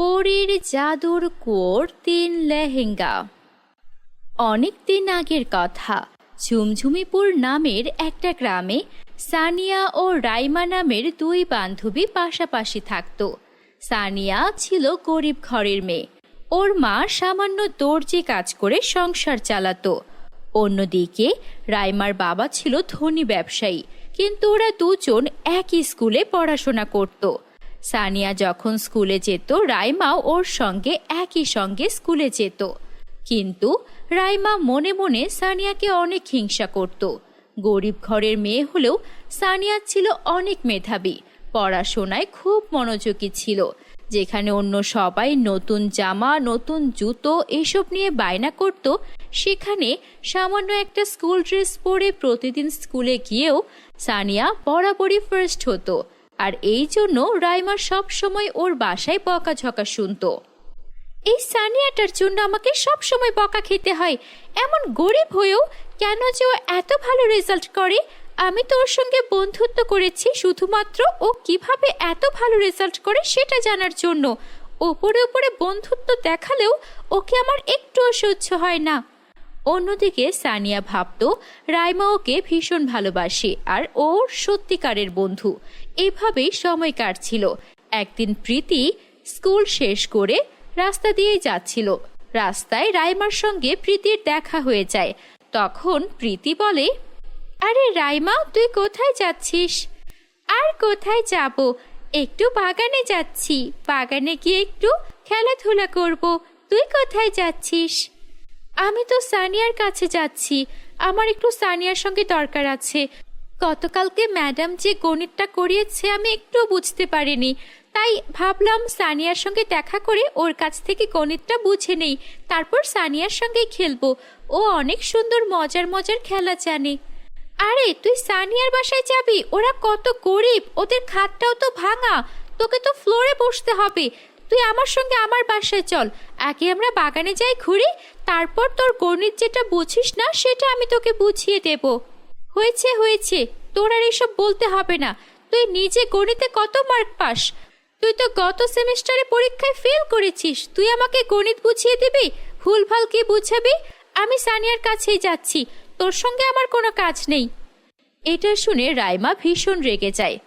পরীর জাদুর কুয়োর তিন লেহেঙ্গা। অনেক দিন আগের কথা, ঝুমঝুমিপুর নামের একটা গ্রামে সানিয়া ও রাইমা নামের দুই বান্ধবী পাশাপাশি থাকতো। সানিয়া ছিল গরিব ঘরের মেয়ে। ওর মা সামান্য দর্জি কাজ করে সংসার চালাতো। অন্যদিকে রাইমার বাবা ছিল ধনী ব্যবসায়ী, কিন্তু ওরা দুজন একই স্কুলে পড়াশোনা করত। সানিয়া যখন স্কুলে যেত রাইমাও ওর সঙ্গে, একই সঙ্গে স্কুলে যেত। কিন্তু রাইমা মনে মনে সানিয়াকে অনেক হিংসা করত। গরিব ঘরের মেয়ে হলেও সানিয়া ছিল অনেক মেধাবী, পড়াশোনায় খুব মনোযোগী ছিল। যেখানে অন্য সবাই নতুন জামা, নতুন জুতো এসব নিয়ে বায়না করত, সেখানে সামান্য একটা স্কুল ড্রেস পরে প্রতিদিন স্কুলে গিয়েও সানিয়া বরাবরই ফার্স্ট হতো। আর এই জন্য রাইমা সব সময় ওর বাসায় বকাঝকা শুনতো। এই সানিয়াটার জন্য আমাকে সব সময় বকা খেতে হয়। এমন গরিব হয়েও কেন যে ও এত ভালো রেজাল্ট করে? আমি তো ওর সঙ্গে বন্ধুত্ব করেছি, শুধুমাত্র ও কীভাবে এত ভালো রেজাল্ট করে সেটা জানার জন্য। ওপরে ওপরে বন্ধুত্ব দেখালেও ওকে আমার একটুও সহ্য হয় না। অন্যদিকে সানিয়া ভাবতো, রাইমা ওকে ভীষণ ভালোবাসে আর ওর সত্যিকারের বন্ধু। এভাবেই সময় কাটছিল। একদিন প্রীতি স্কুল শেষ করে রাস্তা দিয়েই যাচ্ছিল। রাস্তায় রাইমার সঙ্গে প্রীতির দেখা হয়ে যায়। তখন প্রীতি বলে, আরে রাইমা, তুই কোথায় যাচ্ছিস? আর কোথায় যাব? একটু বাগানে যাচ্ছি। বাগানে গিয়ে একটু খেলাধুলা করব। তুই কোথায় যাচ্ছিস? আমি তো সানিয়ার কাছে যাচ্ছি। আমার একটু সানিয়ার সঙ্গে দরকার আছে। গতকালকে ম্যাডাম যে গণিতটা করিয়েছে আমি একটু বুঝতে পারিনি। তাই ভাবলাম সানিয়ার সঙ্গে দেখা করে ওর কাছ থেকে গণিতটা বুঝে নেই। তারপর সানিয়ার সঙ্গেই খেলব। ও অনেক সুন্দর, মজার মজার খেলা জানে। আরে, তুই সানিয়ার বাসায় যাবি? ওরা কত গরিব, ওদের খাটটাও তো ভাঙা। তোকে তো ফ্লোরে বসতে হবে। তুই আমার সঙ্গে আমার বাসায় চল। আগে আমরা বাগানে যাই ঘুরি, তারপর তোর গণিত যেটা বুঝিস না, সেটা আমি তোকে বুঝিয়ে দেব। হয়েছে হয়েছে। তোর আর এসব বলতে হবে না। তুই নিজে গণিতে কত মার্ক পাস? তুই তো গত সেমিস্টারে পরীক্ষায় ফেল করেছিস। তুই আমাকে গণিত বুঝিয়ে দিবি? ভুলভাল কি বুঝাবি? আমি সানিয়ার কাছেই যাচ্ছি। তোর সঙ্গে আমার কোনো কাজ নেই। এটা শুনে রাইমা ভীষণ রেগে যায়।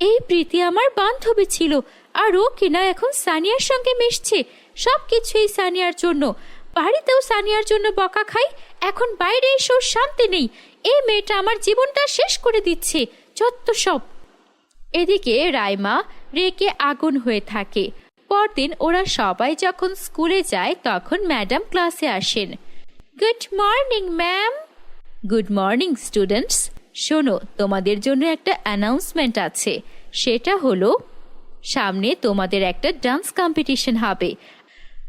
এই প্রীতি আমার বান্ধবী ছিল, আর ও কিনা এখন সানিয়ার সঙ্গে মিশছে। সব কিছুই সানিয়ার জন্য। বাড়িতেও সানিয়ার জন্য বকা খাই, এখন বাইরে এসেও শান্তি নেই। এই মেয়েটা আমার জীবনটা শেষ করে দিচ্ছে যত সব। এদিকে রাইমা রেকে আগুন হয়ে থাকে। পরদিন ওরা সবাই যখন স্কুলে যায়, তখন ম্যাডাম ক্লাসে আসেন। Good morning, ma'am. Good morning, students. শোনো, তোমাদের জন্য একটা অ্যানাউন্সমেন্ট আছে। সেটা হলো, সামনে তোমাদের একটা ডান্স কম্পিটিশন হবে।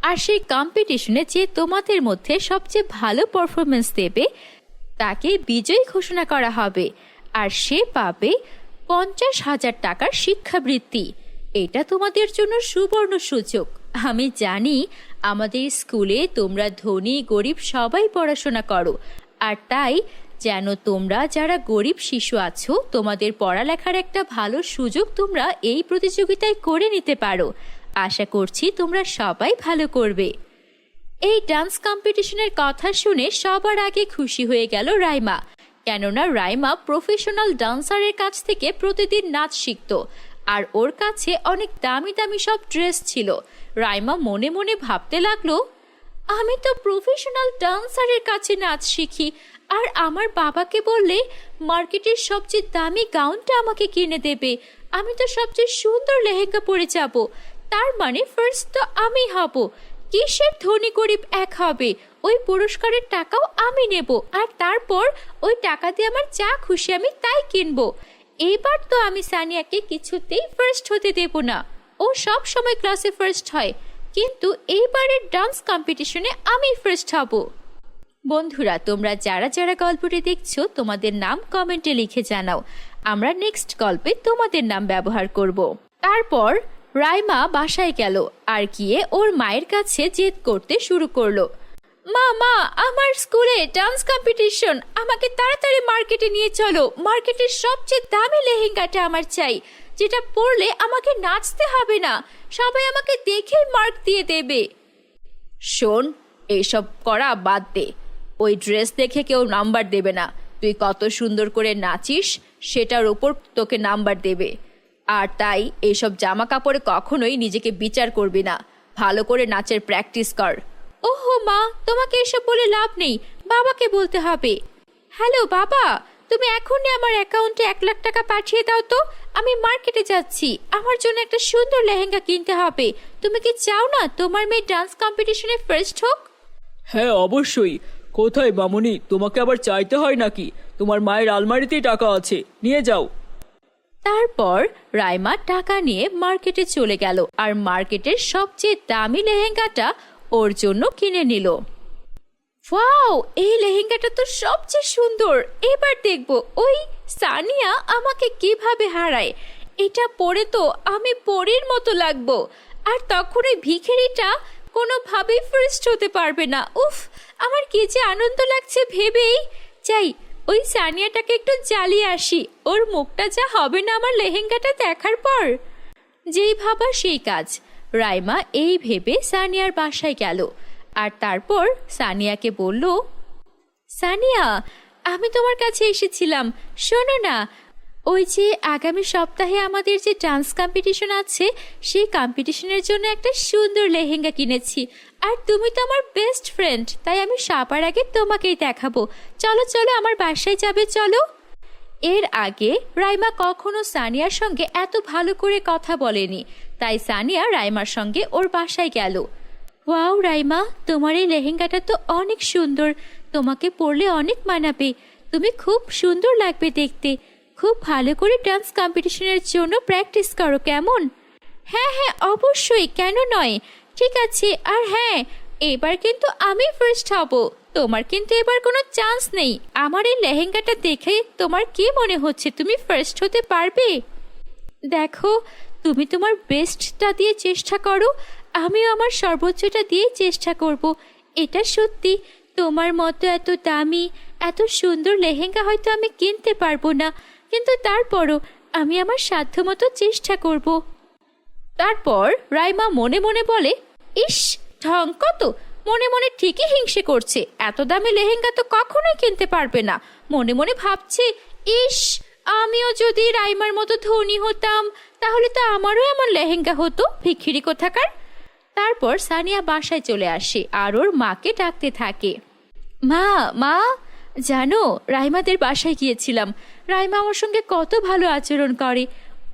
আর সেই কম্পিটিশনে যে তোমাদের মধ্যে সবচেয়ে ভালো পারফরমেন্স দেবে তাকে বিজয়ী ঘোষণা করা হবে। আর সে পাবে পঞ্চাশ হাজার টাকার শিক্ষাবৃত্তি। এটা তোমাদের জন্য সুবর্ণ সুযোগ। আমি জানি আমাদের স্কুলে তোমরা ধনী, গরিব সবাই পড়াশোনা করো। আর তাই যেন তোমরা যারা গরিব শিশু আছো, তোমাদের পড়ালেখার একটা ভালো সুযোগ তোমরা এই প্রতিযোগিতায় করে নিতে পারো। আশা করছি তোমরা সবাই ভালো করবে। এই ডান্স কম্পিটিশনের কথা শুনে সবার আগে খুশি হয়ে গেল রাইমা। কেননা রাইমা প্রফেশনাল ডান্সারের কাছ থেকে প্রতিদিন নাচ শিখত, আর ওর কাছে অনেক দামি দামি সব ড্রেস ছিল। রাইমা মনে মনে ভাবতে লাগল, আমি তো প্রফেশনাল ডান্সারের কাছে নাচ শিখি, আর আমার বাবাকে বললে মার্কেটের সবচেয়ে দামি গাউনটা আমাকে কিনে দেবে। আমি তো সবচেয়ে সুন্দর লেহেঙ্গা পরে যাব। তার মানে ফার্স্ট তো আমি হব। কিসের ধনী গরিব এক হবে? ওই পুরস্কারের টাকাও আমি নেব আর তারপর ওই টাকা দিয়ে আমার যা খুশি আমি তাই কিনবো। এবার তো আমি সানিয়াকে কিছুতেই ফার্স্ট হতে দেব না। ও সব সময় ক্লাসে ফার্স্ট হয়। কিন্তু এইবারের ডান্স কম্পিটিশনে আমি ফার্স্ট হব। বন্ধুরা, তোমরা যারা যারা গল্পটি দেখছ, তোমাদের নাম কমেন্টে লিখে জানাও। আমরা নেক্সট গল্পে তোমাদের নাম ব্যবহার করব। তারপর রাইমা বাসায় গেল আর গিয়ে ওর মায়ের কাছে জেদ করতে শুরু করল। মা মা, আমার স্কুলে ডান্স কম্পিটিশন। আমাকে তাড়াতাড়ি মার্কেটে নিয়ে চলো। মার্কেটের সবচেয়ে দামি লেহেঙ্গাটা আমার চাই। যেটা পরলে আমাকে নাচতে হবে না। সবাই আমাকে দেখেই মার্ক দিয়ে দেবে। শোন এইসব করা বাদ দে। ওই ড্রেস দেখে কেউ নাম্বার দেবে না। তুই কত সুন্দর করে নাচিস, সেটার উপর তোকে নাম্বার দেবে। আর তাই এইসব জামা কাপড়ে কখনোই নিজেকে বিচার করবি না। ভালো করে নাচের প্র্যাকটিস কর। ওহো মা তোমাকে এসব বলে লাভ নেই। বাবাকে বলতে হবে। হ্যালো বাবা তুমি এখনই আমার অ্যাকাউন্টে এক লাখ টাকা পাঠিয়ে দাও তো। আমি মার্কেটে যাচ্ছি। আমার জন্য একটা সুন্দর লেহেঙ্গা কিনতে হবে। তুমি কি চাও না তোমার মেয়ে ডান্স কম্পিটিশনে ফার্স্ট হোক? হ্যাঁ অবশ্যই। কোথায় মামুনি তোমাকে আবার চাইতে হয় নাকি? তোমার মায়ের আলমারিতেই টাকা আছে। নিয়ে যাও। তারপর রাইমা টাকা নিয়ে মার্কেটে চলে গেল আর মার্কেটের সবচেয়ে দামি লেহেঙ্গাটা ওর জন্য কিনে নিল। ওয়াও, এই লেহেঙ্গাটা তো সবচেয়ে সুন্দর। এবার দেখব ওই সানিয়া আমাকে কীভাবে হারায়। এটা পরে তো আমি পরীর মতো লাগবো। আর তখন ওই ভিখারিটা কোনোভাবেই ফ্রেস্ট হতে পারবে না। উফ, আমার কি যে আনন্দ লাগছে ভেবেই। যাই ওই সানিয়াটাকে একটু জ্বালিয়ে আসি। ওর মুখটা যা হবে না আমার লেহেঙ্গাটা দেখার পর। যেই ভাবা সেই কাজ। রাইমা এই ভেবে সানিয়ার বাসায় গেল। আর তারপর সানিয়াকে বলল, সানিয়া, আমি তোমার কাছে এসেছিলাম। শোনো না, ওই যে আগামী সপ্তাহে আমাদের যে ডান্স কম্পিটিশন আছে, সেই কম্পিটিশনের জন্য একটা সুন্দর লেহেঙ্গা কিনেছি। আর তুমি তো আমার বেস্ট ফ্রেন্ড তাই আমি সাপার আগে তোমাকেই দেখাবো। চলো চলো, আমার বাসায় যাবে, চলো। এর আগে রাইমা কখনো সানিয়ার সঙ্গে এত ভালো করে কথা বলেনি, তাই সানিয়া রাইমার সঙ্গে ওর বাসায় গেল। ওয়াও, রাইমা, তোমার এই লেহেঙ্গাটা তো অনেক সুন্দর, তোমাকে পরলে অনেক মানাবে। তুমি খুব সুন্দর লাগবে দেখতে। খুব ভালো করে ডান্স কম্পিটিশনের জন্য প্র্যাকটিস করো, কেমন? হ্যাঁ হ্যাঁ অবশ্যই, কেন নয়? ঠিক আছে, আর হ্যাঁ এবার কিন্তু আমি ফার্স্ট হব। তোমার কিন্তু এবার কোনো চান্স নেই। আমার এই লেহেঙ্গাটা দেখে তোমার কি মনে হচ্ছে? তুমি ফার্স্ট হতে পারবে? দেখো, তুমি তোমার বেস্টটা দিয়ে চেষ্টা করো, আমিও আমার সর্বোচ্চটা দিয়ে চেষ্টা করব। এটা সত্যি, তোমার মতো এত দামি, এত সুন্দর লেহেঙ্গা হয়তো আমি কিনতে পারব না, কিন্তু তারপরও আমি আমার সাধ্যমতো চেষ্টা করব। তারপর রাইমা মনে মনে বলে, ইস, ঢং, কত? মনে মনে ঠিকই হিংসে করছে। এত দামি লেহেঙ্গা তো কখনোই কিনতে পারবে না। মনে মনে ভাবছে, ইস, আমিও যদি রাইমার মতো ধনী হতাম, তাহলে তো আমারও এমন লেহেঙ্গা হতো। ভিক্ষিরি কোথাকার? তারপর সানিয়া বাসায় চলে আসে আর ওর মাকে ডাকতে থাকে। মা মা, জানো, রাইমাদের বাসায় গিয়েছিলাম। রাইমা আমার সঙ্গে কত ভালো আচরণ করে।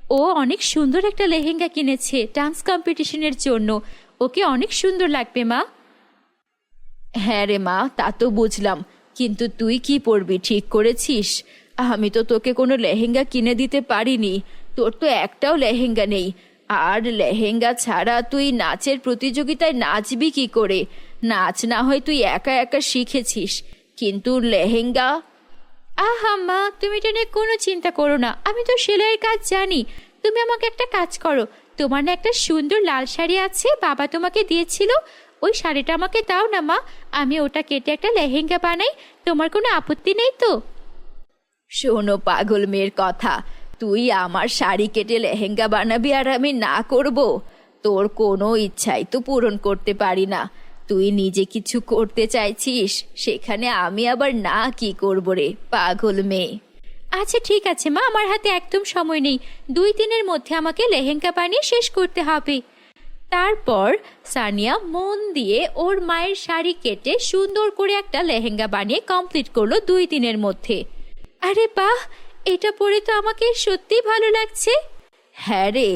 ও অনেক সুন্দর একটা লেহেঙ্গা কিনেছে ডান্স কম্পিটিশনের জন্য। ওকে অনেক সুন্দর লাগবে, মা। হ্যাঁ রে মা, তা তো বুঝলাম। কিন্তু তুই কি পরবি, ঠিক করেছিস? আমি তো তোকে কোনো লেহেঙ্গা কিনে দিতে পারিনি। তোর তো একটাও লেহেঙ্গা নেই। আর লেহেঙ্গা ছাড়া তুই নাচের প্রতিযোগিতায় নাচবি কি করে? নাচ না হয় তুই একা একা শিখেছিস। কিন্তু লেহেঙ্গা আহা মা, তুমি এটা নিয়ে কোনো চিন্তা করো না। আমি তো সেলাইয়ের কাজ জানি। তুমি আমাকে একটা কাজ করো। তোমার না একটা সুন্দর লাল শাড়ি আছে, বাবা তোমাকে দিয়েছিল। ওই শাড়িটা আমাকে দাও না মা। আমি ওটা কেটে একটা লেহেঙ্গা বানাই। তোমার কোনো আপত্তি নেই তো? শোনো পাগল মেয়ের কথা। তুই আমার শাড়ি কেটে লেহেঙ্গা বানাবি আর আমি না করব। তোর কোনো ইচ্ছাই তো পূরণ করতে পারি না। তুই নিজে কিছু করতে চাইছিস? সেখানে আমি আবার না কি করব রে পাগল মেয়ে। আচ্ছা ঠিক আছে মা আমার হাতে একদম সময় নেই। দুই দিনের মধ্যে আমাকে লেহেঙ্গা বানিয়ে শেষ করতে হবে। তারপর সানিয়া মন দিয়ে ওর মায়ের শাড়ি কেটে সুন্দর করে একটা লেহেঙ্গা বানিয়ে কমপ্লিট করল দুই দিনের মধ্যে। আরে বাহ এটা পরে তো আমাকে সত্যি ভালো লাগছে। হ্যাঁ রে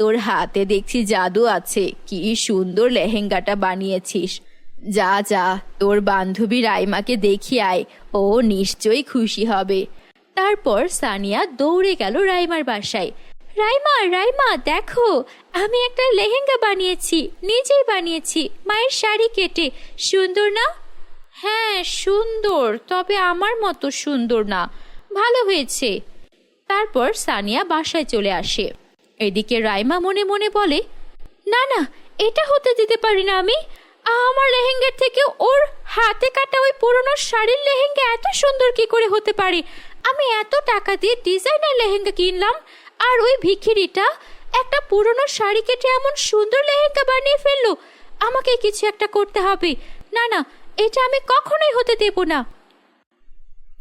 তোর হাতে দেখছি জাদু আছে। কি সুন্দর লেহেঙ্গাটা বানিয়েছিস। যা যা, তোর বান্ধবী রাইমাকে দেখি আয়, ও নিশ্চয়ই খুশি হবে। তারপর সানিয়া দৌড়ে গেল রাইমার বাসায়। রাইমা রাইমা, দেখো, আমি একটা লেহেঙ্গা বানিয়েছি, নিজেই বানিয়েছি, মায়ের শাড়ি কেটে। সুন্দর না? হ্যাঁ সুন্দর, তবে আমার মতো সুন্দর না। ভালো হয়েছে। তারপর সানিয়া বাসায় চলে আসে। এদিকে রাইমা মনে মনে বলে, না না, এটা হতে দিতে পারি না আমি। আমার লেহেঙ্গার থেকে ওর হাতে কাটা ওই পুরনো শাড়ির লেহেঙ্গা এত সুন্দর কি করে হতে পারে? আমি এত টাকা দিয়ে ডিজাইনার লেহেঙ্গা কিনলাম, আর ওই ভিখিরিটা একটা পুরনো শাড়ি কেটে এমন সুন্দর লেহেঙ্গা বানিয়ে ফেলল। আমাকে কিছু একটা করতে হবে। না না, এটা আমি কখনোই হতে দেব না।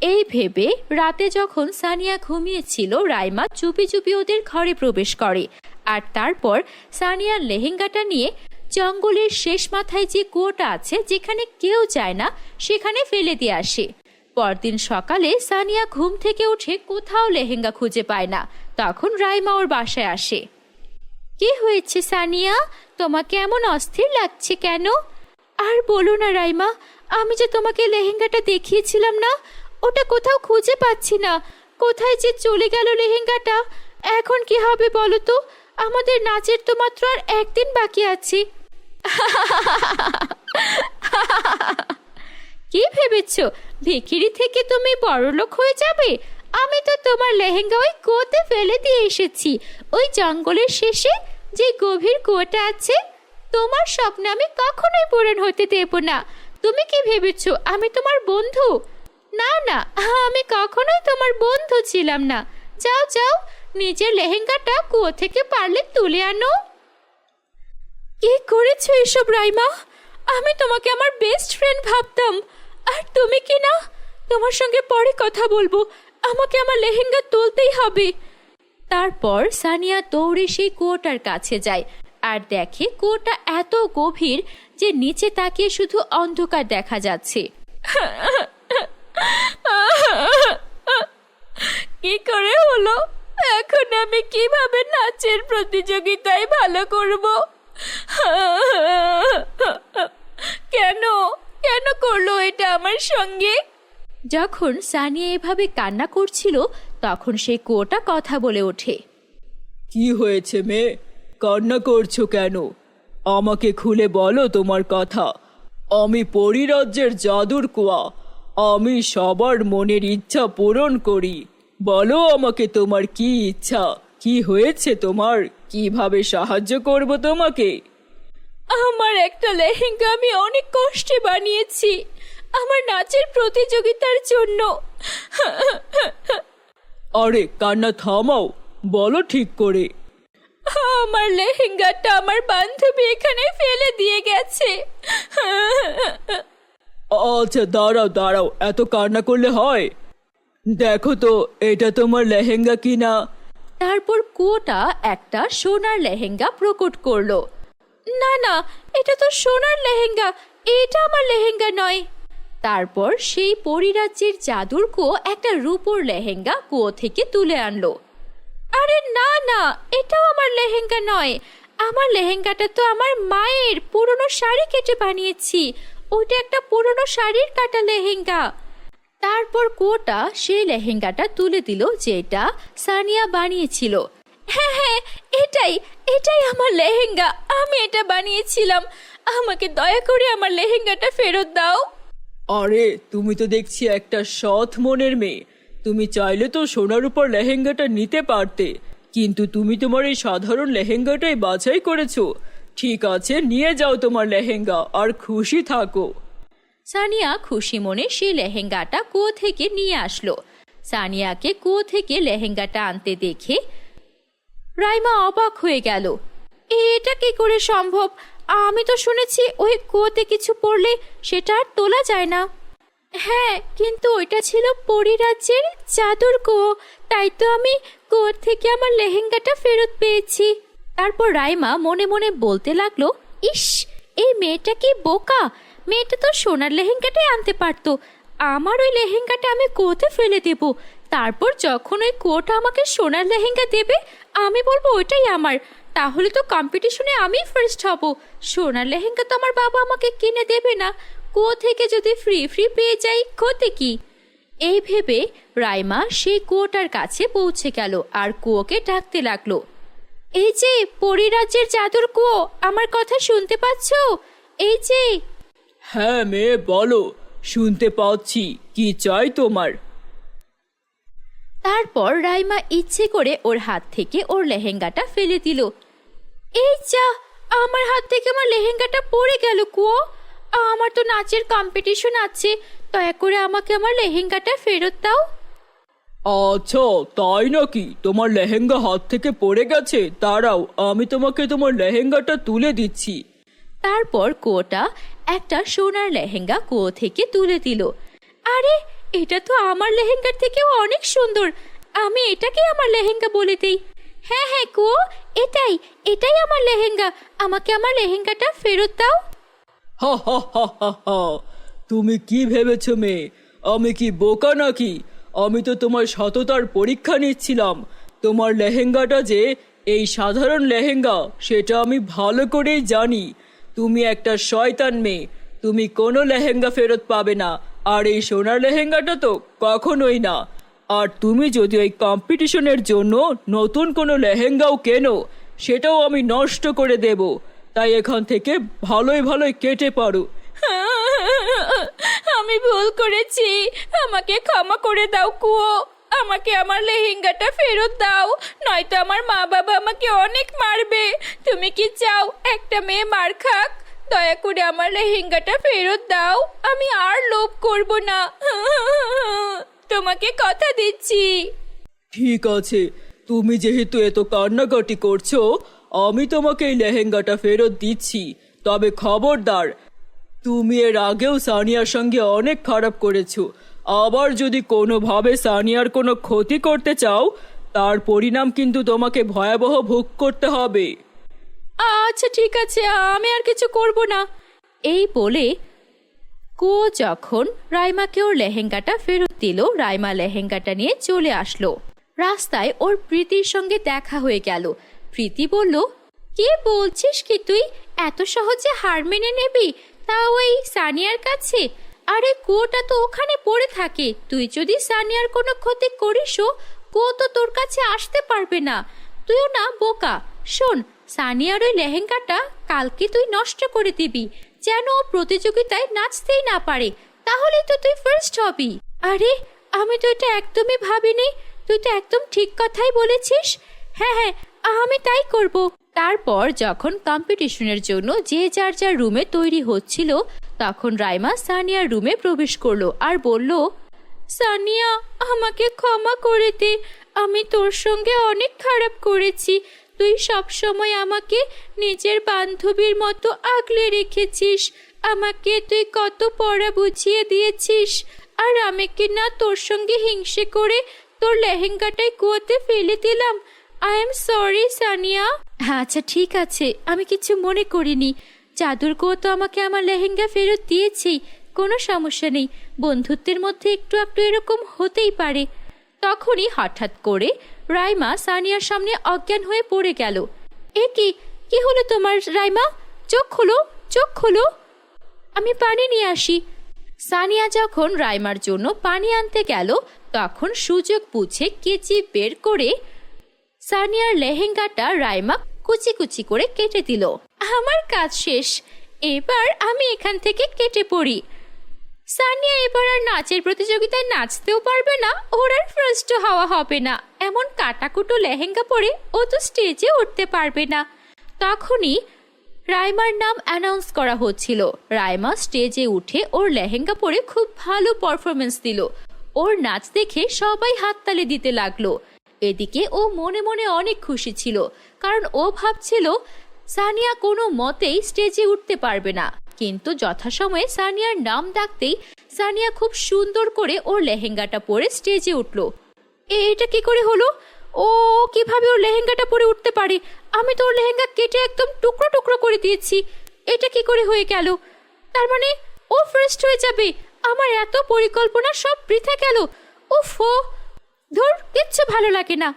এই ভেবে রাতে যখন সানিয়া ঘুমিয়েছিল, রাইমা চুপি চুপি ওদের ঘরে প্রবেশ করে। আর তারপর সানিয়ার লেহেঙ্গাটা নিয়ে জঙ্গলের শেষ মাথায় যে কুয়োটা আছে, যেখানে কেউ যায় না, সেখানে ফেলে দিয়ে আসে। পরদিন সকালে সানিয়া ঘুম থেকে উঠে কোথাও লেহেঙ্গা খুঁজে পায় না। তখন রাইমা ওর বাসায় আসে। কি হয়েছে সানিয়া? তোমাকে এমন অস্থির লাগছে কেন? আর বলো না রাইমা, আমি যে তোমাকে লেহেঙ্গাটা দেখিয়েছিলাম না ওটা কোথাও খুঁজে পাচ্ছি না। কোথায় যে চলে গেল লেহেঙ্গাটা? এখন কি হবে বলো তো? আমাদের নাচের তো মাত্র আর একদিন বাকি আছে। কি ভেবেছো? ভিখিরি থেকে তুমি বড়লোক হয়ে যাবে? আমি তো তোমার লেহেঙ্গা ওই কুয়োতে ফেলে দিয়ে এসেছি। ওই জঙ্গলের শেষে যে গভীর কুয়োটা আছে, তোমার স্বপ্ন আমি কখনোই পূরণ হতে দেব না। তুমি কি ভেবেছো? আমি তোমার বন্ধু। না না আমি কখনোই তোমার বন্ধু ছিলাম না। যাও যাও নিজের লেহেঙ্গাটা কুয়ো থেকে পারলে তুলে আনো। কি করেছ এসব রাইমা? আমি তোমাকে আমার বেস্ট ফ্রেন্ড ভাবতাম। আর তুমি কি না? তোমার সঙ্গে পরে কথা বলব। আমাকে আমার লেহেঙ্গা তুলতেই হবে। তারপর সানিয়া দৌড়ে সেই কুয়োটার কাছে যায়। আর দেখে কুয়োটা এত গভীর যে নিচে তাকিয়ে শুধু অন্ধকার দেখা যাচ্ছে। কি করে হলো? এখন আমি কীভাবে নাচের প্রতিযোগিতায় ভালো করব? কেন? কেন করল এটা আমার সঙ্গে? যখন সানিয়া এভাবে কান্না করছিল, তখন সে কোটা কথা বলে ওঠে। কি হয়েছে মেয়ে? কান্না করছ কেন? আমাকে খুলে বলো তোমার কথা। আমি পরিরাজ্যের জাদুর কুয়া। আমি সবার মনের ইচ্ছা পূরণ করি। বলো আমাকে তোমার কি ইচ্ছা? কি হয়েছে তোমার? কীভাবে সাহায্য করব তোমাকে? আমার একটা লেহেঙ্গা আমি অনেক কষ্টে বানিয়েছি। আমার নাচের প্রতিযোগিতার জন্য। আরে কান্না থামাও। বলো ঠিক করে। আমার লেহেঙ্গাটা আমার বান্ধবী এখানে ফেলে দিয়ে গেছে। আচ্ছা দাঁড়াও দাঁড়াও, এত কান্না করলে হয়? দেখো তো, এটা তোমার লেহেঙ্গা কিনা? তারপর কুয়োটা একটা সোনার লেহেঙ্গা প্রকট করল। না না, এটা তো সোনার লেহেঙ্গা, এটা আমার লেহেঙ্গা নয়। তারপর সেই পরিরাজ্যের জাদুর কুয়ো একটা রূপোর লেহেঙ্গা কুয়ো থেকে তুলে আনলো। আরে না না, এটাও আমার লেহেঙ্গা নয়। আমার লেহেঙ্গাটা তো আমার মায়ের পুরনো শাড়ি কেটে বানিয়েছি। ওইটা একটা পুরনো শাড়ির কাটা লেহেঙ্গা। তারপর কোটা সেই লেহেঙ্গাটা তুলে দিল যেটা সানিয়া বানিয়েছিল। হ্যাঁ হ্যাঁ এটাই এটাই আমার লেহেঙ্গা। আমি এটা বানিয়েছিলাম। আমাকে দয়া করে আমার লেহেঙ্গাটা ফেরত দাও। আরে, তুমি তো দেখছি একটা সৎ মনের মেয়ে। তুমি চাইলে তো সোনার উপর লেহেঙ্গাটা নিতে পারতে। কিন্তু তুমি তোমার এই সাধারণ লেহেঙ্গাটাই বাছাই করেছ। ঠিক আছে, নিয়ে যাও তোমার লেহেঙ্গা, আর খুশি থাকো। সানিয়া খুশি মনে সেই লেহেঙ্গাটা কুয়ো থেকে নিয়ে আসলো। সানিয়াকে কুয়ো থেকে লেহেঙ্গাটা আনতে দেখে রাইমা অবাক হয়ে গেল। এটা কি করে সম্ভব? আমি তো শুনেছি ওই কুয়োতে কিছু পড়লে সেটা আর তোলা যায় না। হ্যাঁ কিন্তু ওইটা ছিল পরিরাজ্যের জাদুর কুয়ো, তাই তো আমি কুয়োর থেকে আমার লেহেঙ্গাটা ফেরত পেয়েছি। তারপর রাইমা মনে মনে বলতে লাগল, ইস, এই মেয়েটা কি বোকা? মেয়েটা তো সোনার লেহেঙ্গাটাই আনতে পারতো। আমার ওই লেহেঙ্গাটা আমি কুয়োতে ফেলে দেব? তারপর যখন ওই কুয়োটা আমাকে সোনার লেহেঙ্গা দেবে, আমি বলব ওইটাই আমার। তাহলে তো কম্পিটিশনে আমি ফার্স্ট হব। সোনার লেহেঙ্গা তো আমার বাবা আমাকে কিনে দেবে না। কুয়ো থেকে যদি ফ্রি ফ্রি পেয়ে যাই ক্ষতি কি? এই ভেবে রাইমা সেই কুয়োটার কাছে পৌঁছে গেল আর কুয়োকে ডাকতে লাগল। এই যে পরিরাজ্যের জাদুর কুয়ো আমার কথা শুনতে পাচ্ছ? এই যে। হ্যাঁ মেয়ে বলো শুনতে পাচ্ছি। কি চাই তোমার? তারপর রাইমা ইচ্ছে করে ওর হাত থেকে ওর লেহেঙ্গাটা ফেলে দিল। এই যা আমার হাত থেকে আমার লেহেঙ্গাটা পড়ে গেল কুয়ো। আমার তো নাচের কম্পিটিশন আছে। দয়া করে আমাকে আমার লেহেঙ্গাটা ফেরত দাও। আচ্ছা তাই নাকি? তোমার লেহেঙ্গা হাত থেকে পড়ে গেছে? দাঁড়াও আমি তোমাকে তোমার লেহেঙ্গাটা তুলে দিচ্ছি। তারপর কোটা একটা সোনার লেহেঙ্গা কুয়ো থেকে তুলে দিল। আরে এটা তো আমার লেহেঙ্গার থেকেও অনেক সুন্দর। আমি এটাকে আমার লেহেঙ্গা বলে দিই। হ্যাঁ হ্যাঁ কুয়ো এটাই এটাই আমার লেহেঙ্গা। আমাকে আমার লেহেঙ্গাটা ফেরত দাও। হা হা হা হা হা। তুমি কি ভেবেছো মেয়ে? আমি কি বোকা নাকি? আমি তো তোমার সততার পরীক্ষা নিচ্ছিলাম। তোমার লেহেঙ্গাটা যে, এই সাধারণ লেহেঙ্গা, সেটা আমি ভালো করেই জানি। তুমি একটা শয়তান মেয়ে, তুমি কোনো লেহেঙ্গা ফেরত পাবে না। আর এই সোনার লেহেঙ্গাটা তো কখনোই না। আর তুমি যদি ওই কম্পিটিশনের জন্য নতুন কোনো লেহেঙ্গাও কেনো, সেটাও আমি নষ্ট করে দেব। তাই এখান থেকে ভালোই ভালোই কেটে পারো। আমি ভুল করেছি। আমাকে ক্ষমা করে দাও, কুয়ো। আমাকে আমার লেহেঙ্গাটা ফেরত দাও, নয়তো আমার মা বাবা আমাকে অনেক মারবে। তুমি কি চাও একটা মেয়ে মার খাক? দয়া করে আমার লেহেঙ্গাটা ফেরত দাও। আমি আর লোভ করব না। তোমাকে কথা দিচ্ছি। ঠিক আছে। তুমি যেহেতু এত কান্নাকাটি করছ, আমি তোমাকে এই লেহেঙ্গাটা ফেরত দিচ্ছি। তবে খবরদার তুমি এর আগেও সানিয়ার সঙ্গে অনেক খারাপ করেছ। আবার যদি কোনোভাবে সানিয়ার কোনো ক্ষতি করতে চাও, তার পরিণাম কিন্তু তোমাকে ভয়াবহ ভোগ করতে হবে। আচ্ছা ঠিক আছে, আমি আর কিছু করব না। এই বলে কুয়ো যখন রাইমাকে ওর লেহেঙ্গাটা ফেরত দিল, রাইমা লেহেঙ্গাটা নিয়ে চলে আসলো। রাস্তায় ওর প্রীতির সঙ্গে দেখা হয়ে গেল। প্রীতি বলল, কি বলছিস কি তুই? এত সহজে হার মেনে নেবি? তা ওই সানিয়ার কাছে? আরে কুয়োটা তো ওখানে পড়ে থাকে। তুই যদি সানিয়ার কোনো ক্ষতি করিসও কুয়ো তো তোর কাছে আসতে পারবে না। তুইও না বোকা। শোন, সানিয়ার ওই লেহেঙ্গাটা কালকে তুই নষ্ট করে দিবি। যেন ও প্রতিযোগিতায় নাচতেই না পারে। তাহলে তো তুই ফার্স্ট হবি। আরে, আমি তো এটা একদমই ভাবিনি। তুই তো একদম ঠিক কথাই বলেছিস। হ্যাঁ হ্যাঁ আমি তাই করব। তারপর যখন কম্পিটিশনের জন্য যে যার যার রুমে তৈরি হচ্ছিল, তখন রাইমা সানিয়ার রুমে প্রবেশ করল আর বলল, সানিয়া, আমাকে ক্ষমা করে দে। আমি তোর সঙ্গে অনেক খারাপ করেছি। তুই সব সময় আমাকে নিজের বান্ধবীর মতো আগলে রেখেছিস। আমাকে তুই কত পড়া বুঝিয়ে দিয়েছিস। আর আমি কি না তোর সঙ্গে হিংসে করে তোর লেহেঙ্গাটাই কুয়োতে ফেলে দিলাম? আই এম সরি সানিয়া আচ্ছা ঠিক আছে। আমি কিছু মনে করিনি। জাদুর কুয়ো তো আমাকে আমার লেহেঙ্গা ফেরত দিয়েছেই। কোনো সমস্যা নেই। বন্ধুত্বের মধ্যে একটু একটু এরকম হতেই পারে। তখনই হঠাৎ করে রাইমা সানিয়ার সামনে অজ্ঞান হয়ে পড়ে গেল। এ কি? কি হলো তোমার, রাইমা? চোখ খোলো চোখ খোলো। আমি পানি নিয়ে আসি। সানিয়া যখন রাইমার জন্য পানি আনতে গেল, তখন সুযোগ বুঝে কেচি বের করে সানিয়ার লেহেঙ্গাটা রাইমা কুচি কুচি করে কেটে দিল। আমার কাজ শেষ, এবার আমি এখান থেকে কেটে পড়ি। সানিয়া এবার আর নাচের প্রতিযোগিতায় নাচতেও পারবে না, ওর আর ফার্স্ট হওয়া হবে না। এমন কাটাকুটো লেহেঙ্গা পরে ও তো স্টেজে উঠতে পারবে না। তখনই রাইমার নাম অ্যানাউন্স করা হচ্ছিল। রাইমা স্টেজে উঠে ওর লেহেঙ্গা পরে খুব ভালো পারফরমেন্স দিল। ওর নাচ দেখে সবাই হাততালি দিতে লাগল। এদিকে ও মনে মনে অনেক খুশি ছিল, কারণ ও ভাবছিল সানিয়া কোনো মতেই স্টেজে উঠতে পারবে না। কিন্তু যথাসময়ে সানিয়ার নাম ডাকতেই সানিয়া খুব সুন্দর করে ওর লেহেঙ্গাটা পরে স্টেজে উঠল। এটা কি করে হলো? ও, কীভাবে ওর লেহেঙ্গাটা পরে উঠতে পারে? আমি তো ওর লেহেঙ্গা কেটে একদম টুকরো টুকরো করে দিয়েছি। এটা কি করে হয়ে গেল? তার মানে ও ফার্স্ট হয়ে যাবে। আমার এত পরিকল্পনা সব বৃথা গেল। উফ ধুর, কিচ্ছু ভালো লাগে না।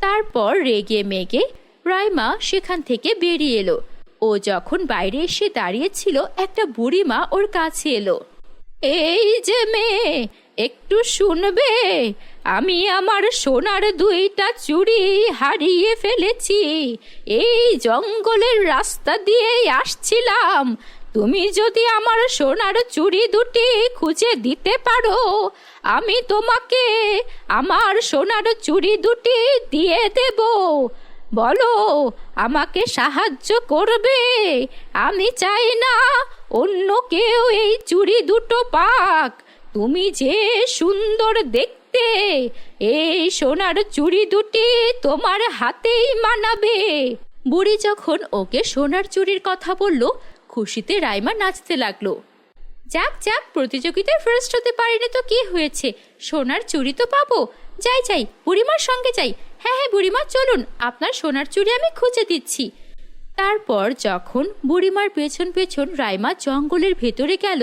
তারপর রেগে মেগে রাইমা সেখান থেকে বেরিয়ে এলো। ও যখন বাইরে এসে দাঁড়িয়েছিল, একটা বুড়িমা ওর কাছে এলো। এই যে মেয়ে, একটু শুনবে, আমি আমার সোনার দুইটা চুড়ি হারিয়ে ফেলেছি। এই জঙ্গলের রাস্তা দিয়েই আসছিলাম তুমি যদি আমার সোনার চুড়ি দুটি খুঁজে দিতে পারো, আমি তোমাকে আমার সোনার চুড়ি দুটি দিয়ে দেব। বলো, আমাকে সাহায্য করবে? আমি চাই না অন্য কেউ এই চুড়ি দুটো পাক। তুমি যে সুন্দর দেখতে, এই সোনার চুড়ি দুটি তোমার হাতেই মানাবে। বুড়ি যখন ওকে সোনার চুড়ির কথা বলল খুশিতে রাইমা নাচতে লাগল। যাক যাক, প্রতিযোগিতায় ফার্স্ট হতে পারিনি তো কি হয়েছে? সোনার চুড়ি তো পাবো। যাই যাই, বুড়িমার সঙ্গে যাই। হ্যাঁ হ্যাঁ বুড়িমা, চলুন, আপনার সোনার চুড়ি আমি খুঁজে দিচ্ছি। তারপর যখন বুড়িমার পেছন পেছন রাইমা জঙ্গলের ভেতরে গেল,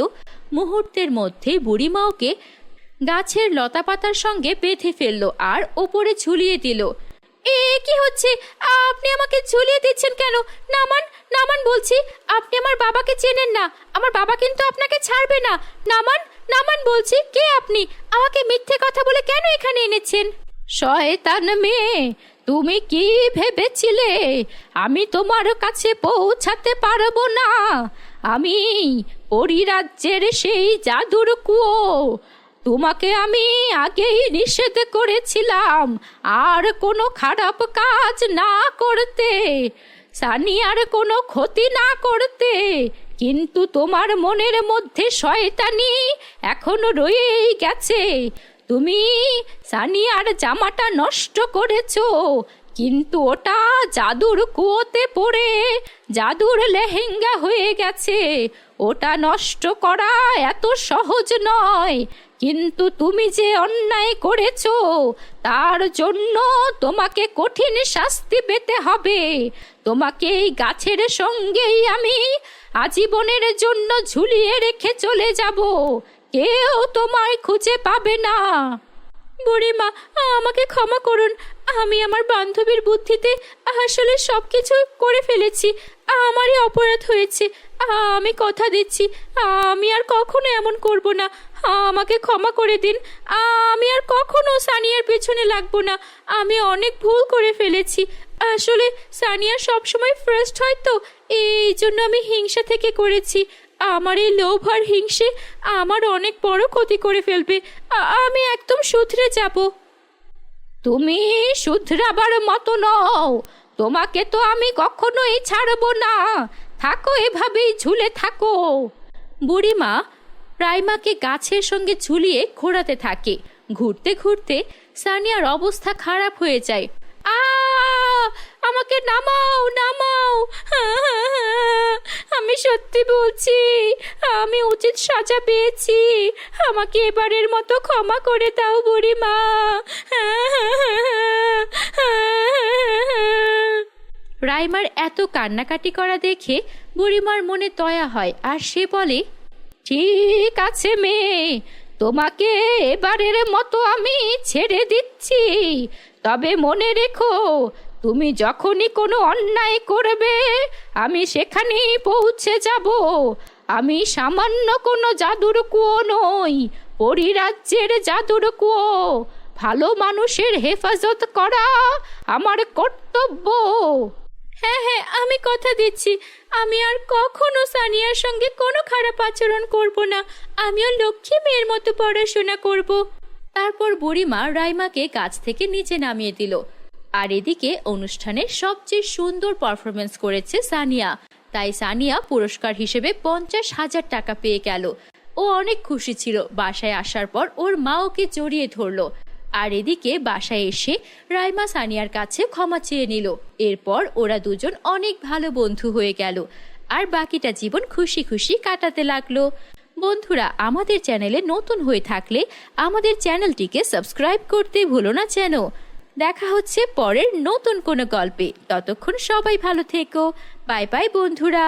মুহূর্তের মধ্যে বুড়িমা ওকে গাছের লতাপাতার সঙ্গে বেঁধে ফেলল আর ওপরে ঝুলিয়ে দিল। এ, কি হচ্ছে? আপনি আমাকে ঝুলিয়ে দিচ্ছেন কেন? নামান নামান বলছি, আপনি আমার বাবাকে চেনেন না। আমার বাবা কিন্তু আপনাকে ছাড়বে না। নামান নামান বলছি, কে আপনি? আমাকে মিথ্যে কথা বলে কেন এখানে এনেছেন? শয়তান মেয়ে, তুমি কি ভেবেছিলে? আমি তোমার কাছে পৌঁছাতে পারব না। আমি পরিরাজ্যের সেই জাদুর কুয়ো। তোমাকে আমি আগেই নিষেধ করেছিলাম। আর কোনো খারাপ কাজ না করতে। সানিয়ার কোনো ক্ষতি না করতে। কিন্তু তোমার মনের মধ্যে শয়তানি এখনও রয়েই গেছে। তুমি সানিয়ার জামাটা নষ্ট করেছ, কিন্তু ওটা জাদুর কুয়োতে পড়ে, জাদুর লেহেঙ্গা হয়ে গেছে। ওটা নষ্ট করা এত সহজ নয়, কিন্তু তুমি যে অন্যায় করেছ, তার জন্য তোমাকে কঠিন শাস্তি পেতে হবে। তোমাকে এই গাছের সঙ্গেই আমি আজীবনের জন্য ঝুলিয়ে রেখে চলে যাব। কেউ তোমায় খুঁজে পাবে না। বুড়িমা, আমাকে ক্ষমা করুন। আমি আমার বান্ধবীর বুদ্ধিতে আসলে সব কিছু করে ফেলেছি। আমারই অপরাধ হয়েছে। আমি কথা দিচ্ছি। আমি আর কখনো এমন করব না। আমাকে ক্ষমা করে দিন। আমি আর কখনো সানিয়ার পেছনে লাগবো না। আমি অনেক ভুল করে ফেলেছি। আসলে সানিয়া সবসময় ফার্স্ট হয় তো। এই জন্য আমি হিংসা থেকে করেছি। আমার এই লোভ আর হিংসে আমার অনেক বড় ক্ষতি করে ফেলবে। আমি একদম শুধরে যাব। তুমি শুধরাবার মতো নও। তোমাকে তো আমি কখনোই ছাড়বো না। থাকো এভাবেই ঝুলে থাকো। বুড়িমা রাইমাকে গাছের সঙ্গে ঝুলিয়ে ঘোরাতে থাকে। ঘুরতে ঘুরতে সানিয়ার অবস্থা খারাপ হয়ে যায়। আ, আমাকে নামাও নামাও। আমি সত্যি বলছি, আমি উচিত সাজা পেয়েছি। আমাকে এবারের মতো ক্ষমা করে দাও বুড়িমা। রাইমার এত কান্নাকাটি করা দেখে বুড়িমার মনে দয়া হয় আর সে বলে ঠিক আছে মেয়ে, তোমাকে এবারের মতো আমি ছেড়ে দিচ্ছি। তবে মনে রেখো, তুমি যখনই কোনো অন্যায় করবে, আমি সেখানেই পৌঁছে যাব। আমি সামান্য কোনো জাদুর কুয়ো নই, পরিরাজ্যের জাদুর কুয়ো। ভালো মানুষের হেফাজত করা আমার কর্তব্য। হ্যাঁ হ্যাঁ আমি কথা দিচ্ছি। আমি আর কখনো সানিয়ার সঙ্গে কোনো খারাপ আচরণ করব না। আমিও লক্ষ্মী মেয়ের মতো পড়াশোনা করব। তারপর বুড়িমা রাইমাকে গাছ থেকে নিচে নামিয়ে দিল। আর এদিকে অনুষ্ঠানে সবচেয়ে সুন্দর পারফরমেন্স করেছে সানিয়া। তাই সানিয়া পুরস্কার হিসেবে পঞ্চাশ হাজার টাকা পেয়ে গেল। ও অনেক খুশি ছিল। বাসায় আসার পর ওর মা ওকে জড়িয়ে ধরলো। আর এদিকে বাসায় এসে রাইমা সানিয়ার কাছে ক্ষমা চেয়ে নিল। এরপর ওরা দুজন অনেক ভালো বন্ধু হয়ে গেল। আর বাকিটা জীবন খুশি খুশি কাটাতে লাগল। বন্ধুরা, আমাদের চ্যানেলে নতুন হয়ে থাকলে আমাদের চ্যানেলটিকে সাবস্ক্রাইব করতে ভুলো না যেন। দেখা হচ্ছে পরের নতুন কোনো গল্পে। ততক্ষণ সবাই ভালো থেকো। বাই বাই বন্ধুরা।